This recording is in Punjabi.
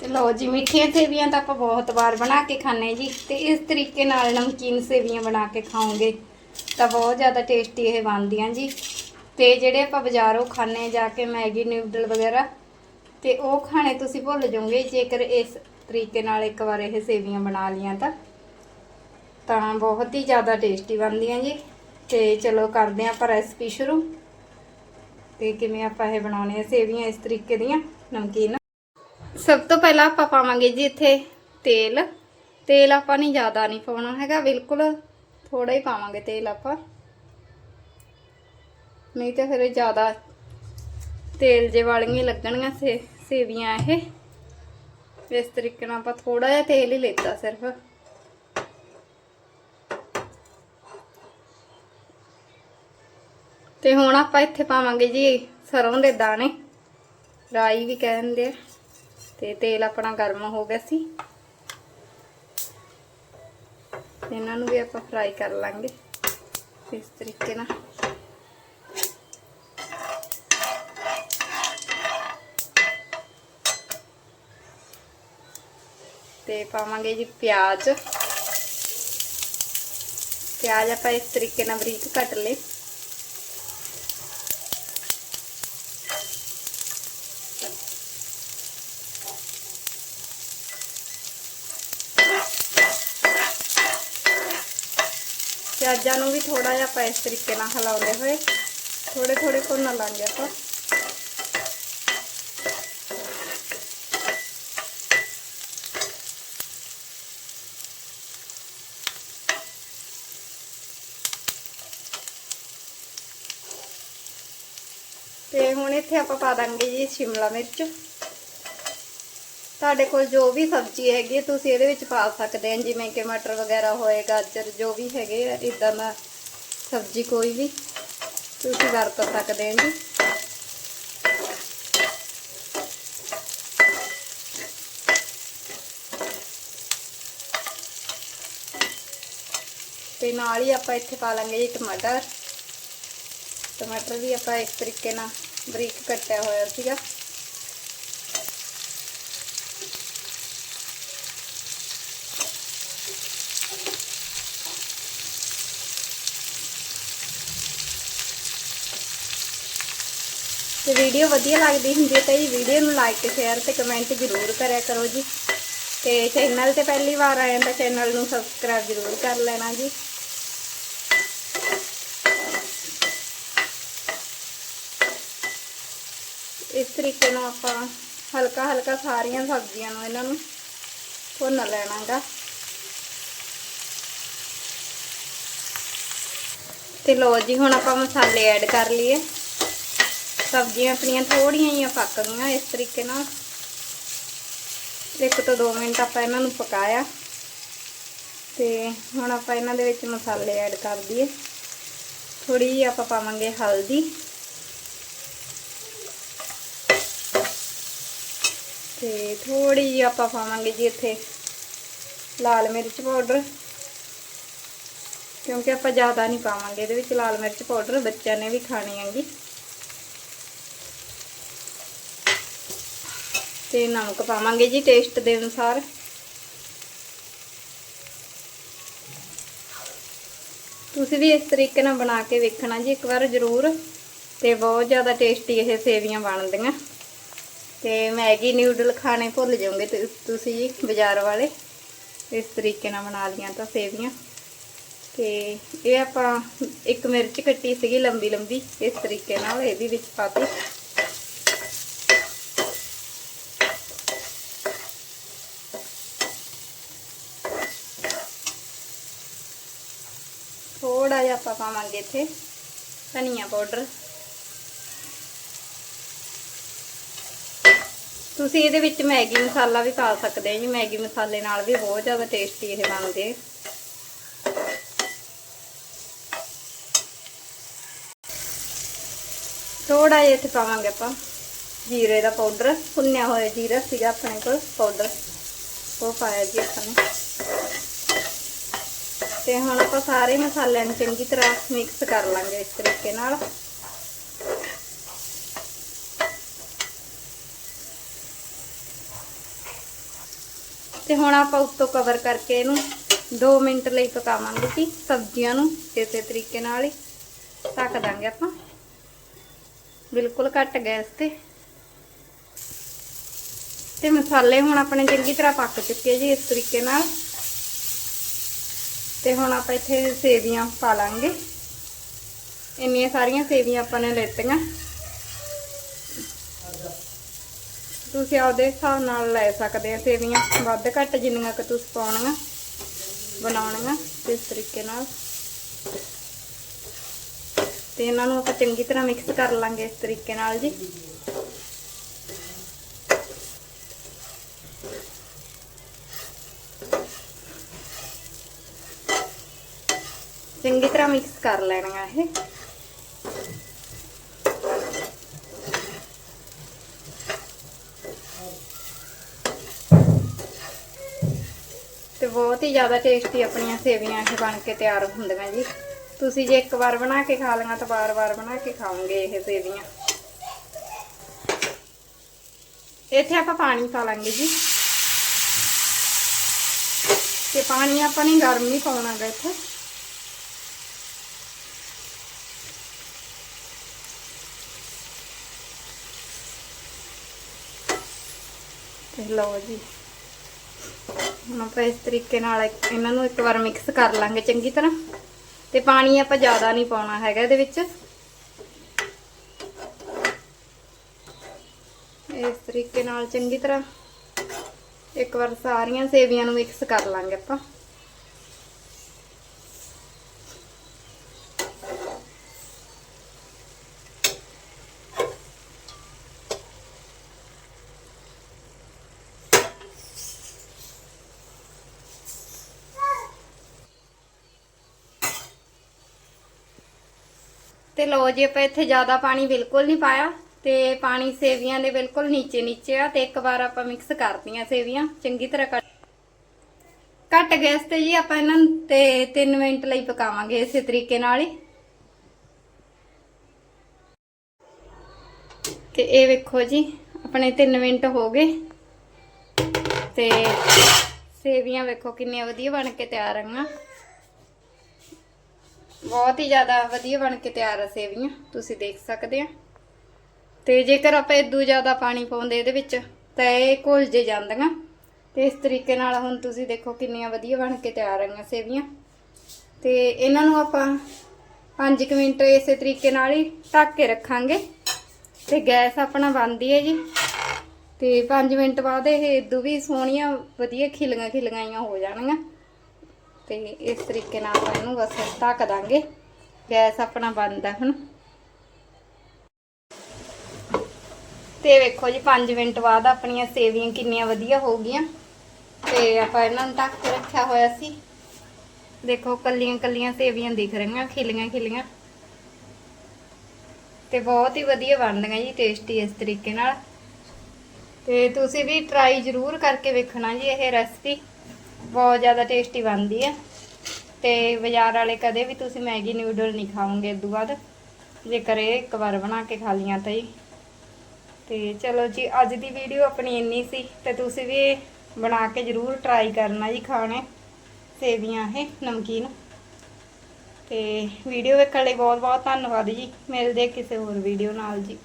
ਤੇ ਲਓ ਜੀ, ਮਿੱਠੀਆਂ ਸੇਵੀਆਂ ਤਾਂ ਆਪਾਂ ਬਹੁਤ ਵਾਰ ਬਣਾ ਕੇ ਖਾਣੇ ਜੀ, ਤੇ ਇਸ ਤਰੀਕੇ ਨਾਲ ਨਮਕੀਨ ਸੇਵੀਆਂ ਬਣਾ ਕੇ ਖਾਓਗੇ ਤਾਂ ਬਹੁਤ ਜ਼ਿਆਦਾ ਟੇਸਟੀ ਇਹ ਬਣਦੀਆਂ ਜੀ। ਤੇ ਜਿਹੜੇ ਆਪਾਂ ਬਾਜ਼ਾਰੋਂ ਖਾਣੇ ਜਾ ਕੇ ਮੈਗੀ, ਨਿਊਡਲ ਵਗੈਰਾ, ਤੇ ਉਹ ਖਾਣੇ ਤੁਸੀਂ ਭੁੱਲ ਜਾਓਗੇ, ਜੇਕਰ ਇਸ ਤਰੀਕੇ ਨਾਲ ਇੱਕ ਵਾਰ ਇਹ ਸੇਵੀਆਂ ਬਣਾ ਲੀਆਂ ਤਾਂ ਤਾਂ ਬਹੁਤ ਹੀ ਜ਼ਿਆਦਾ ਟੇਸਟੀ ਬਣਦੀਆਂ ਜੀ। ਤੇ ਚਲੋ ਕਰਦੇ ਹਾਂ ਆਪਾਂ ਰੈਸਪੀ ਸ਼ੁਰੂ। ਤੇ ਕਿਵੇਂ ਆਪਾਂ ਇਹ ਬਣਾਉਣੇ ਆ ਸੇਵੀਆਂ ਇਸ ਤਰੀਕੇ ਦੀਆਂ, ਨਮਕੀਨ। ਸਭ ਤੋਂ ਪਹਿਲਾਂ ਆਪਾਂ ਪਾਵਾਂਗੇ ਜੀ ਇੱਥੇ ਤੇਲ। ਤੇਲ ਆਪਾਂ ਨਹੀਂ ਜ਼ਿਆਦਾ ਨਹੀਂ ਪਾਉਣਾ ਹੈਗਾ, ਬਿਲਕੁਲ ਥੋੜਾ ਹੀ ਪਾਵਾਂਗੇ ਤੇਲ ਆਪਾਂ। ਨਹੀਂ ਤਾਂ ਫਿਰ ਜ਼ਿਆਦਾ ਤੇਲ ਜੇ ਵਾਲੀਆਂ ਲੱਗਣਗੀਆਂ ਸੇ, ਸੇਵੀਆਂ ਇਹ। ਇਸ ਤਰੀਕੇ ਨਾਲ ਆਪਾਂ ਥੋੜਾ ਜਿਹਾ ਤੇਲ ਹੀ ਲੈਤਾ ਸਿਰਫ। ਤੇ ਹੁਣ ਆਪਾਂ ਇੱਥੇ ਪਾਵਾਂਗੇ ਜੀ ਸਰੋਂ ਦੇ ਦਾਣੇ। ਰਾਈ ਵੀ ਕਹਿੰਦੇ ਆ। ਤੇ ਤੇਲ ਆਪਣਾ ਗਰਮ ਹੋ ਗਿਆ ਸੀ। ਇਹਨਾਂ ਨੂੰ ਵੀ ਆਪਾਂ ਫਰਾਈ ਕਰ ਲਾਂਗੇ ਇਸ ਤਰੀਕੇ ਨਾਲ। ਤੇ ਪਾਵਾਂਗੇ ਜੀ ਪਿਆਜ਼। ਪਿਆਜ਼ ਆਪਾਂ ਇਸ ਤਰੀਕੇ ਨਾਲ ਬਰੀਕ ਕੱਟ ਲਏ। ਪਿਆਜ਼ਾਂ ਨੂੰ ਵੀ ਥੋੜਾ ਜਿਹਾ ਆਪਾਂ ਇਸ ਤਰੀਕੇ ਨਾਲ ਹਿਲਾਉਂਦੇ ਹੋਏ ਥੋੜੇ ਥੋੜੇ ਭੁੰਨ ਲਾਂਗੇ ਆਪਾਂ। ਤੇ ਹੁਣ ਇੱਥੇ ਆਪਾਂ ਪਾ ਦਾਂਗੇ ਜੀ ਸ਼ਿਮਲਾ ਮਿਰਚ। ਤੁਹਾਡੇ ਕੋਲ ਜੋ ਵੀ ਸਬਜ਼ੀ ਹੈਗੀ ਹੈ, ਤੁਸੀਂ ਇਹਦੇ ਵਿੱਚ ਪਾ ਸਕਦੇ ਹੋ ਜਿਵੇਂ ਕਿ ਮਟਰ ਵਗੈਰਾ ਹੋਏ ਗਾਜਰ ਜੋ ਵੀ ਹੈਗੇ ਆ ਇਦਾਂ ਦਾ ਸਬਜ਼ੀ ਕੋਈ ਵੀ ਤੁਸੀਂ ਵਰਤ ਸਕਦੇ ਹੋ ਜੀ। ਤੇ ਨਾਲ ਹੀ ਆਪਾਂ ਇੱਥੇ ਪਾ ਲਾਂਗੇ ਜੀ ਟਮਾਟਰ। ਟਮਾਟਰ ਵੀ ਆਪਾਂ ਇਸ ਤਰੀਕੇ ਨਾਲ ਬਰੀਕ ਕੱਟਿਆ ਹੋਇਆ ਸੀਗਾ। ਵੀਡੀਓ ਵਧੀਆ ਲੱਗਦੀ ਹੁੰਦੀ ਹੈ ਤਾਂ ਇਹ ਵੀਡੀਓ ਨੂੰ ਲਾਈਕ ਸ਼ੇਅਰ ਤੇ ਕਮੈਂਟ ਜ਼ਰੂਰ ਕਰਿਆ ਕਰੋ ਜੀ। ਤੇ ਚੈਨਲ ਤੇ ਪਹਿਲੀ ਵਾਰ ਆਏ ਤਾਂ ਚੈਨਲ ਨੂੰ ਸਬਸਕ੍ਰਾਈਬ ਜ਼ਰੂਰ ਕਰ ਲੈਣਾ ਜੀ। ਇਸ ਤਰੀਕੇ ਨਾਲ ਆਪਾਂ ਹਲਕਾ ਹਲਕਾ ਸਾਰੀਆਂ ਸਬਜ਼ੀਆਂ ਨੂੰ ਇਹਨਾਂ ਨੂੰ ਭੁੰਨ ਲੈਣਾਗਾ। ਤੇ ਲੋ ਜੀ, ਹੁਣ ਆਪਾਂ ਮਸਾਲੇ ਐਡ ਕਰ ਲਈਏ। ਸਬਜ਼ੀਆਂ ਆਪਣੀਆਂ ਥੋੜੀਆਂ ਜਿਹੀਆਂ ਪੱਕ ਗਈਆਂ ਇਸ ਤਰੀਕੇ ਨਾਲ। ਇੱਕ ਤੋਂ 2 ਮਿੰਟ ਆਪਾਂ ਇਹਨਾਂ ਨੂੰ ਪਕਾਇਆ। ਤੇ ਹੁਣ ਆਪਾਂ ਇਹਨਾਂ ਦੇ ਵਿੱਚ ਮਸਾਲੇ ਐਡ ਕਰ ਦਈਏ। ਥੋੜੀ ਜਿਹੀ ਆਪਾਂ ਪਾਵਾਂਗੇ ਹਲਦੀ। ਤੇ ਥੋੜੀ ਜਿਹੀ ਆਪਾਂ ਪਾਵਾਂਗੇ ਜੀ ਇੱਥੇ ਲਾਲ ਮਿਰਚ ਪਾਊਡਰ। ਕਿਉਂਕਿ ਆਪਾਂ ਜ਼ਿਆਦਾ ਨਹੀਂ ਪਾਵਾਂਗੇ, ਇਹਦੇ ਵਿੱਚ ਲਾਲ ਮਿਰਚ ਪਾਊਡਰ ਬੱਚਿਆਂ ਨੇ ਵੀ ਖਾਣੀ ਹੈਗੀ। ਤੇ ਨਮਕ ਪਾਵਾਂਗੇ ਜੀ ਟੇਸਟ ਦੇ ਅਨੁਸਾਰ। ਤੁਸੀਂ ਵੀ ਇਸ ਤਰੀਕੇ ਨਾਲ ਬਣਾ ਕੇ ਵੇਖਣਾ ਜੀ, ਇੱਕ ਵਾਰ ਜ਼ਰੂਰ ਤੇ ਬਹੁਤ ਜ਼ਿਆਦਾ ਟੇਸਟੀ ਇਹ ਸੇਵੀਆਂ ਬਣਦੀਆਂ ਤੇ ਮੈਗੀ ਨਿਊਡਲ ਖਾਣੇ ਭੁੱਲ ਜਾਓਗੇ ਤੁਸੀਂ ਜੀ ਬਾਜ਼ਾਰ ਵਾਲੇ। ਇਸ ਤਰੀਕੇ ਨਾਲ ਬਣਾ ਲੀਆਂ ਤਾਂ ਸੇਵੀਆਂ। ਤੇ ਇਹ ਆਪਾਂ ਇੱਕ ਮਿਰਚ ਕੱਟੀ ਸੀਗੀ ਲੰਬੀ ਲੰਬੀ ਇਸ ਤਰੀਕੇ ਨਾਲ ਇਹਦੇ ਵਿੱਚ ਪਾਤੀ ਥੋੜਾ ਜਿਹਾ ਆਪਾਂ ਪਾਵਾਂਗੇ ਇੱਥੇ, ਧਨੀਆ ਪਾਊਡਰ। ਤੁਸੀਂ ਇਹਦੇ ਵਿੱਚ ਮੈਗੀ ਮਸਾਲਾ ਵੀ ਪਾ ਸਕਦੇ ਹੋ ਜੀ, ਮੈਗੀ ਮਸਾਲੇ ਨਾਲ ਵੀ ਬਹੁਤ ਜ਼ਿਆਦਾ ਟੇਸਟੀ ਇਹ ਬਣਦੇ। ਥੋੜਾ ਜਿਹਾ ਇੱਥੇ ਪਾਵਾਂਗੇ ਆਪਾਂ ਜੀਰੇ ਦਾ ਪਾਊਡਰ, ਭੁੰਨਿਆ ਹੋਇਆ ਜੀਰਾ ਸੀਗਾ ਆਪਣੇ ਕੋਲ, ਪਾਊਡਰ। ਉਹ ਪਾਇਆ ਜੀ ਆਪਾਂ ਨੇ। ਤੇ ਹੁਣ ਆਪਾਂ ਸਾਰੇ ਮਸਾਲਿਆਂ ਨੂੰ ਚੰਗੀ ਤਰ੍ਹਾਂ ਮਿਕਸ ਕਰ ਲਾਂਗੇ ਇਸ ਤਰੀਕੇ ਨਾਲ। ਤੇ ਹੁਣ ਆਪਾਂ ਉੱਤੋਂ ਕਵਰ ਕਰਕੇ ਇਹਨੂੰ 2 ਮਿੰਟ ਲਈ ਪਕਾਵਾਂਗੇ ਜੀ ਸਬਜ਼ੀਆਂ ਨੂੰ ਇਸੇ ਤਰੀਕੇ ਨਾਲ ਹੀ। ਢੱਕ ਦਾਂਗੇ ਆਪਾਂ। ਬਿਲਕੁਲ ਘੱਟ ਗੈਸ ਤੇ। ਤੇ ਮਸਾਲੇ ਹੁਣ ਆਪਣੇ ਚੰਗੀ ਤਰ੍ਹਾਂ ਪੱਕ ਚੁੱਕੇ ਜੀ ਇਸ ਤਰੀਕੇ ਨਾਲ। ਤੇ ਹੁਣ ਆਪਾਂ ਇੱਥੇ ਸੇਵੀਆਂ ਪਾ ਲਾਂਗੇ। ਇੰਨੀਆਂ ਸਾਰੀਆਂ ਸੇਵੀਆਂ ਆਪਾਂ ਨੇ ਲੈਤੀਆਂ। ਤੁਸੀਂ ਆਪਦੇ ਹਿਸਾਬ ਨਾਲ ਲੈ ਸਕਦੇ ਆ ਸੇਵੀਆਂ। ਵੱਧ ਘੱਟ ਜਿੰਨੀਆਂ ਕਿ ਤੁਸੀਂ ਪਾਉਣੀਆਂ, ਬਣਾਉਣੀਆਂ ਤੇ ਇਸ ਤਰੀਕੇ ਨਾਲ। ਤੇ ਇਹਨਾਂ ਨੂੰ ਆਪਾਂ ਚੰਗੀ ਤਰ੍ਹਾਂ ਮਿਕਸ ਕਰ ਲਾਂਗੇ ਇਸ ਤਰੀਕੇ ਨਾਲ ਜੀ ਚੰਗੀ ਤਰ੍ਹਾਂ ਮਿਕਸ ਕਰ ਲੈਣਾ ਇਹ। ਤੇ ਬਹੁਤ ਹੀ ਜ਼ਿਆਦਾ ਟੇਸਟੀ ਆਪਣੀਆਂ ਸੇਵੀਆਂ ਇਹ ਬਣ ਕੇ ਤਿਆਰ ਹੁੰਦੀਆਂ ਜੀ। ਤੁਸੀਂ ਜੇ ਇੱਕ ਵਾਰ ਬਣਾ ਕੇ ਖਾ ਲਈਆਂ ਤਾਂ ਵਾਰ-ਵਾਰ ਬਣਾ ਕੇ ਖਾਓਗੇ ਇਹ ਸੇਵੀਆਂ। ਇੱਥੇ ਆਪਾਂ ਪਾਣੀ ਪਾ ਲਾਂਗੇ ਜੀ। ਤੇ ਪਾਣੀ ਆਪਾਂ ਨੇ ਗਰਮ ਨਹੀਂ ਪਾਉਣਾ ਗਾ ਇੱਥੇ। ਤੇ ਲਓ ਜੀ। ਹੁਣ ਆਪਾਂ ਇਸ ਤਰੀਕੇ ਨਾਲ ਇਹਨਾਂ ਨੂੰ ਇੱਕ ਵਾਰ ਮਿਕਸ ਕਰ ਲਾਂਗੇ ਚੰਗੀ ਤਰ੍ਹਾਂ। ਤੇ ਪਾਣੀ ਆਪਾਂ ਜ਼ਿਆਦਾ ਨਹੀਂ ਪਾਉਣਾ ਹੈਗਾ ਇਹਦੇ ਵਿੱਚ। ਇਸ ਤਰੀਕੇ ਨਾਲ ਚੰਗੀ ਤਰ੍ਹਾਂ ਇੱਕ ਵਾਰ ਸਾਰੀਆਂ ਸੇਵੀਆਂ ਨੂੰ ਮਿਕਸ ਕਰ ਲਾਂਗੇ ਆਪਾਂ। ਤੇ ਲੋ ਜੀ, ਆਪਾਂ ਇੱਥੇ ਜ਼ਿਆਦਾ ਪਾਣੀ ਬਿਲਕੁਲ ਨਹੀਂ ਪਾਇਆ ਤੇ ਪਾਣੀ ਸੇਵੀਆਂ ਦੇ ਬਿਲਕੁਲ ਨੀਚੇ ਨੀਚੇ ਆ ਤੇ ਇੱਕ ਵਾਰ ਆਪਾਂ ਮਿਕਸ ਕਰਤੀਆਂ ਸੇਵੀਆਂ, ਚੰਗੀ ਤਰ੍ਹਾਂ ਘੱਟ ਗੈਸ ਤੇ ਜੀ ਆਪਾਂ ਇਹਨਾਂ ਨੂੰ ਤੇ 3 ਮਿੰਟ ਲਈ ਪਕਾਵਾਂਗੇ ਇਸੇ ਤਰੀਕੇ ਨਾਲ ਹੀ। ਤੇ ਇਹ ਵੇਖੋ ਜੀ, ਆਪਣੇ 3 ਮਿੰਟ ਹੋ ਗਏ। ਤੇ ਸੇਵੀਆਂ ਵੇਖੋ ਕਿੰਨੀਆਂ ਵਧੀਆ ਬਣ ਕੇ ਤਿਆਰ ਆਈਆਂ ਬਹੁਤ ਹੀ ਜ਼ਿਆਦਾ ਵਧੀਆ ਬਣ ਕੇ ਤਿਆਰ ਆ ਸੇਵੀਆਂ, ਤੁਸੀਂ ਦੇਖ ਸਕਦੇ ਆ। ਤੇ ਜੇਕਰ ਆਪਾਂ ਇਦੋਂ ਜ਼ਿਆਦਾ ਪਾਣੀ ਪਾਉਂਦੇ ਇਹਦੇ ਵਿੱਚ, ਤਾਂ ਇਹ ਘੁਲ ਜੇ ਜਾਂਦੀਆਂ। ਤੇ ਇਸ ਤਰੀਕੇ ਨਾਲ ਹੁਣ ਤੁਸੀਂ ਦੇਖੋ ਕਿੰਨੀਆਂ ਵਧੀਆ ਬਣ ਕੇ ਤਿਆਰ ਆਈਆਂ ਸੇਵੀਆਂ। ਤੇ ਇਹਨਾਂ ਨੂੰ ਆਪਾਂ 5 ਮਿੰਟ ਇਸੇ ਤਰੀਕੇ ਨਾਲ ਹੀ ਢੱਕ ਕੇ ਰੱਖਾਂਗੇ। ਤੇ ਗੈਸ ਆਪਣਾ ਬੰਦ ਹੀ ਹੈ ਜੀ। ਤੇ 5 ਮਿੰਟ ਬਾਅਦ ਇਹ ਇਦੋਂ ਵੀ ਸੋਹਣੀਆਂ, ਵਧੀਆ ਖਿਲੀਆਂ ਖਿਲੀਆਂ ਹੋ ਜਾਣਗੀਆਂ। ਤੇ ਇਸ ਤਰੀਕੇ ਨਾਲ ਆਪਾਂ ਇਹਨੂੰ ਬਸ ਢੱਕ ਦਾਂਗੇ। ਗੈਸ ਆਪਣਾ ਬੰਦ ਹੈ ਹੁਣ। ਤੇ ਵੇਖੋ ਜੀ 5 ਮਿੰਟ ਬਾਅਦ ਆਪਣੀਆਂ ਸੇਵੀਆਂ ਕਿੰਨੀਆਂ ਵਧੀਆ ਹੋ ਗਈਆਂ। ਤੇ ਆਪਾਂ ਇਹਨਾਂ ਨੂੰ ਢੱਕ ਕੇ ਰੱਖਿਆ ਹੋਇਆ ਸੀ। ਦੇਖੋ ਕੱਲੀਆਂ ਕੱਲੀਆਂ ਸੇਵੀਆਂ ਦਿਖ ਰਹੀਆਂ ਖਿਲੀਆਂ ਖਿਲੀਆਂ ਤੇ ਬਹੁਤ ਹੀ ਵਧੀਆ ਬਣਦੀਆਂ ਜੀ, ਟੇਸਟੀ ਇਸ ਤਰੀਕੇ ਨਾਲ। ਤੇ ਤੁਸੀਂ ਵੀ ਟਰਾਈ ਜ਼ਰੂਰ ਕਰਕੇ ਵੇਖਣਾ ਜੀ ਇਹ ਰੈਸਪੀ ਬਹੁਤ ਜ਼ਿਆਦਾ ਟੇਸਟੀ ਬਣਦੀ ਹੈ ਤੇ ਬਾਜ਼ਾਰ ਵਾਲੇ ਕਦੇ ਵੀ ਤੁਸੀਂ ਮੈਗੀ ਨਿਊਡਲ ਨਹੀਂ ਖਾਓਗੇ ਇਦੋਂ ਬਾਅਦ। ਜੇਕਰ ਇਹ ਇੱਕ ਵਾਰ ਬਣਾ ਕੇ ਖਾ ਲੀਆਂ ਤਾਂ ਹੀ। ਤੇ ਚਲੋ ਜੀ, ਅੱਜ ਦੀ ਵੀਡੀਓ ਆਪਣੀ ਇੰਨੀ ਸੀ। ਤੇ ਤੁਸੀਂ ਵੀ ਇਹ ਬਣਾ ਕੇ ਜ਼ਰੂਰ ਟਰਾਈ ਕਰਨਾ ਜੀ ਖਾਣੇ। ਸੇਵੀਆਂ ਇਹ, ਨਮਕੀਨ। ਤੇ ਵੀਡੀਓ ਵੇਖਣ ਲਈ ਬਹੁਤ ਬਹੁਤ ਧੰਨਵਾਦ ਜੀ। ਮਿਲਦੇ ਕਿਸੇ ਹੋਰ ਵੀਡੀਓ ਨਾਲ ਜੀ।